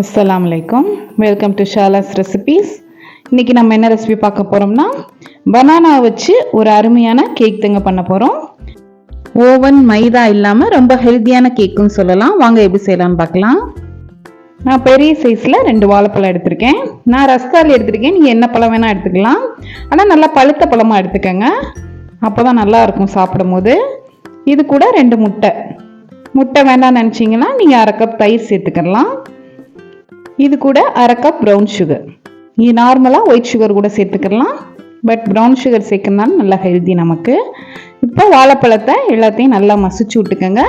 அஸ்லாம் வலைக்கம் welcome to ஷாலாஸ் recipes இன்றைக்கி நம்ம என்ன ரெசிபி பார்க்க போகிறோம்னா பனானா வச்சு ஒரு அருமையான கேக் தங்க பண்ண போகிறோம் ஓவன் மைதா இல்லாமல் ரொம்ப ஹெல்த்தியான கேக்குன்னு சொல்லலாம். வாங்க எப்படி செய்யலாம்னு பார்க்கலாம். நான் பெரிய சைஸில் ரெண்டு வாழைப்பழம் எடுத்திருக்கேன். நான் ரஸ்தாலி எடுத்திருக்கேன். நீங்கள் என்ன பழம் வேணால் எடுத்துக்கலாம். ஆனால் நல்லா பழுத்த பழமாக எடுத்துக்கோங்க. அப்போ தான் நல்லாயிருக்கும் சாப்பிடும் போது இது கூட ரெண்டு முட்டை. முட்டை வேண்டாம்னு நினச்சிங்கன்னா நீங்கள் அரை கப் தயிர் சேர்த்துக்கலாம். இது கூட அரை கப் ப்ரௌன் சுகர் இது நார்மலாக ஒயிட் சுகர் கூட சேர்த்துக்கலாம். பட் ப்ரௌன் சுகர் சேர்க்கறதுனால நல்லா ஹெல்தி நமக்கு. இப்போ வாழைப்பழத்தை எல்லாத்தையும் நல்லா மசிச்சு விட்டுக்கோங்க.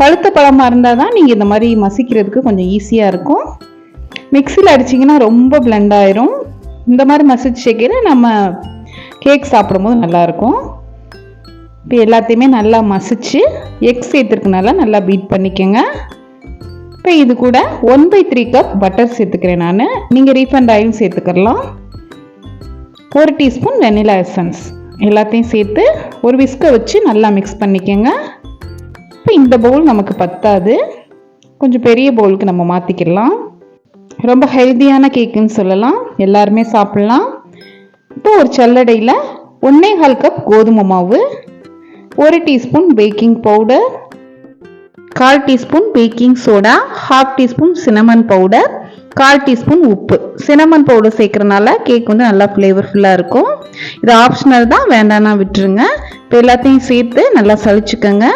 பழுத்த பழமாக இருந்தால் தான் நீங்கள் இந்த மாதிரி மசிக்கிறதுக்கு கொஞ்சம் ஈஸியாக இருக்கும். மிக்சியில் அடிச்சிங்கன்னா ரொம்ப பிளெண்ட் ஆயிரும். இந்த மாதிரி மசிச்சு சேர்க்கிற நம்ம கேக் சாப்பிடும்போது நல்லாயிருக்கும் இப்போ எல்லாத்தையுமே நல்லா மசிச்சு எக் சேர்த்துருக்கனால நல்லா பீட் பண்ணிக்கோங்க. இப்போ இது கூட one by three cup butter சேர்த்துக்கிறேன் நான். நீங்கள் ரீஃபண்ட் ஆயிலும் சேர்த்துக்கலாம். ஒரு டீஸ்பூன் வெனிலா எசன்ஸ் எல்லாத்தையும் சேர்த்து ஒரு விஸ்கை வச்சு நல்லா மிக்ஸ் பண்ணிக்கோங்க. இப்போ இந்த பவுல் நமக்கு பத்தாது. கொஞ்சம் பெரிய பவுலுக்கு நம்ம மாற்றிக்கிடலாம் ரொம்ப ஹெல்த்தியான கேக்குன்னு சொல்லலாம். எல்லாருமே சாப்பிட்லாம். இப்போ ஒரு சல்லடையில் ஒன்றே கால் கப் கோதுமை மாவு ஒரு டீஸ்பூன் பேக்கிங் பவுடர் கால் teaspoon baking soda half teaspoon cinnamon powder கால் டீஸ்பூன் உப்பு. சினமன் பவுடர் சேர்க்கறனால கேக் வந்து நல்லா ஃப்ளேவர்ஃபுல்லாக இருக்கும். இது ஆப்ஷனல் தான் வேண்டாம்னா விட்டுருங்க. இப்போ எல்லாத்தையும் சேர்த்து நல்லா சளிச்சுக்கோங்க.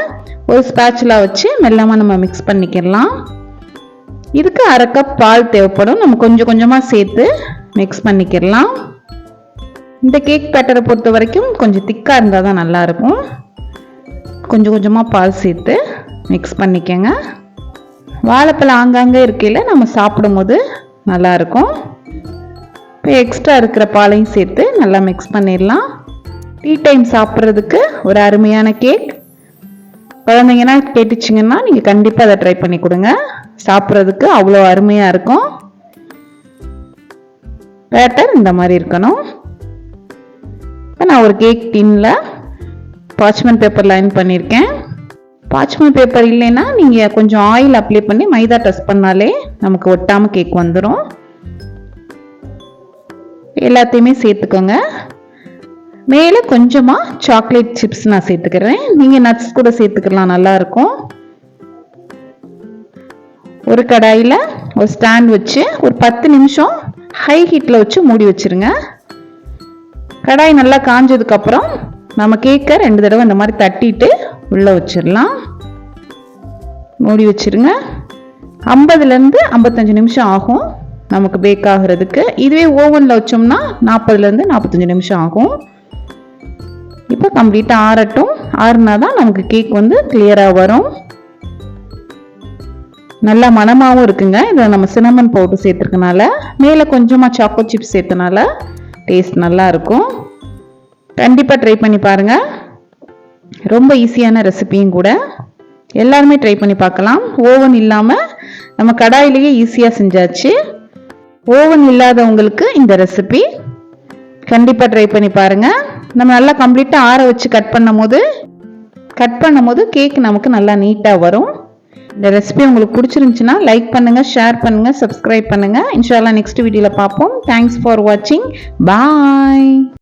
ஒரு ஸ்பேச்சுலாக வச்சு மெல்லமாக நம்ம மிக்ஸ் பண்ணிக்கிடலாம். இதுக்கு அரை கப் பால் தேவைப்படும். நம்ம கொஞ்சம் கொஞ்சமாக சேர்த்து மிக்ஸ் பண்ணிக்கிடலாம். இந்த கேக் பேட்டரை பொறுத்த வரைக்கும் கொஞ்சம் திக்காக இருந்தால் தான் நல்லாயிருக்கும் கொஞ்சம் கொஞ்சமாக பால் சேர்த்து மிக்ஸ் பண்ணிக்கோங்க. வாழைப்பழம் ஆங்காங்கே இருக்கையில் நம்ம சாப்பிடும்போது நல்லாயிருக்கும். இப்போ எக்ஸ்ட்ரா இருக்கிற பாலையும் சேர்த்து நல்லா மிக்ஸ் பண்ணிடலாம். டீ டைம் சாப்பிட்றதுக்கு ஒரு அருமையான கேக் குழந்தைங்கன்னா கேட்டுச்சிங்கன்னா நீங்கள் கண்டிப்பாக அதை ட்ரை பண்ணி கொடுங்க. சாப்பிட்றதுக்கு அவ்வளோ அருமையாக இருக்கும். பேட்டர் இந்த மாதிரி இருக்கணும். இப்போ நான் ஒரு கேக் டின்னில் பார்ச்மெண்ட் பேப்பர் லைன் பண்ணியிருக்கேன். பார்ச்மெண்ட் பேப்பர் இல்லைன்னா நீங்கள் கொஞ்சம் ஆயில் அப்ளை பண்ணி மைதா டஸ்ட் பண்ணாலே நமக்கு ஒட்டாமல் கேக் வந்துடும் எல்லாத்தையுமே சேர்த்துக்கோங்க. மேலே கொஞ்சமாக சாக்லேட் சிப்ஸ் நான் சேர்த்துக்கிறேன். நீங்கள் நட்ஸ் கூட சேர்த்துக்கலாம் நல்லாயிருக்கும். ஒரு கடாயில் ஒரு ஸ்டாண்ட் வச்சு ஒரு பத்து நிமிஷம் ஹை ஹீட்டில் வச்சு மூடி வச்சுருங்க. கடாய் நல்லா காஞ்சதுக்கப்புறம் நம்ம கேக்கை ரெண்டு தடவை இந்த மாதிரி தட்டிட்டு உள்ளே வச்சிடலாம் மூடி வச்சிருங்க. ஐம்பதுலேருந்து ஐம்பத்தஞ்சு நிமிஷம் ஆகும். நமக்கு பேக் ஆகிறதுக்கு. இதுவே ஓவனில் வச்சோம்னா நாற்பதுலேருந்து நாற்பத்தஞ்சு நிமிஷம் ஆகும். இப்போ கம்ப்ளீட்டாக ஆறட்டும். ஆறுனா தான் நமக்கு கேக் வந்து கிளியராக வரும். நல்லா மனமாகவும் இருக்குங்க. இதில் நம்ம சினமன் பவுடர் சேர்த்துருக்கனால. மேலே கொஞ்சமாக சாக்கோ சிப்ஸ் சேர்த்தனால டேஸ்ட் நல்லா இருக்கும். கண்டிப்பாக ட்ரை பண்ணி பாருங்கள் ரொம்ப ஈஸியான ரெசிபியும் கூட. எல்லாருமே ட்ரை பண்ணி பார்க்கலாம். ஓவன் இல்லாமல் நம்ம கடாயிலேயே ஈஸியாக செஞ்சாச்சு. ஓவன் இல்லாதவங்களுக்கு இந்த ரெசிபி கண்டிப்பாக ட்ரை பண்ணி பாருங்கள் நம்ம நல்லா கம்ப்ளீட்டாக ஆற வச்சு கட் பண்ணும் போது கட் பண்ணும் போது கேக் நமக்கு நல்லா நீட்டாக வரும். இந்த ரெசிபி உங்களுக்கு பிடிச்சிருந்துச்சுன்னா லைக் பண்ணுங்கள் ஷேர் பண்ணுங்கள் சப்ஸ்கிரைப் பண்ணுங்கள் இன்ஷால்லா நெக்ஸ்ட் வீடியோவில் பார்ப்போம். தேங்க்ஸ் ஃபார் வாட்சிங் பாய்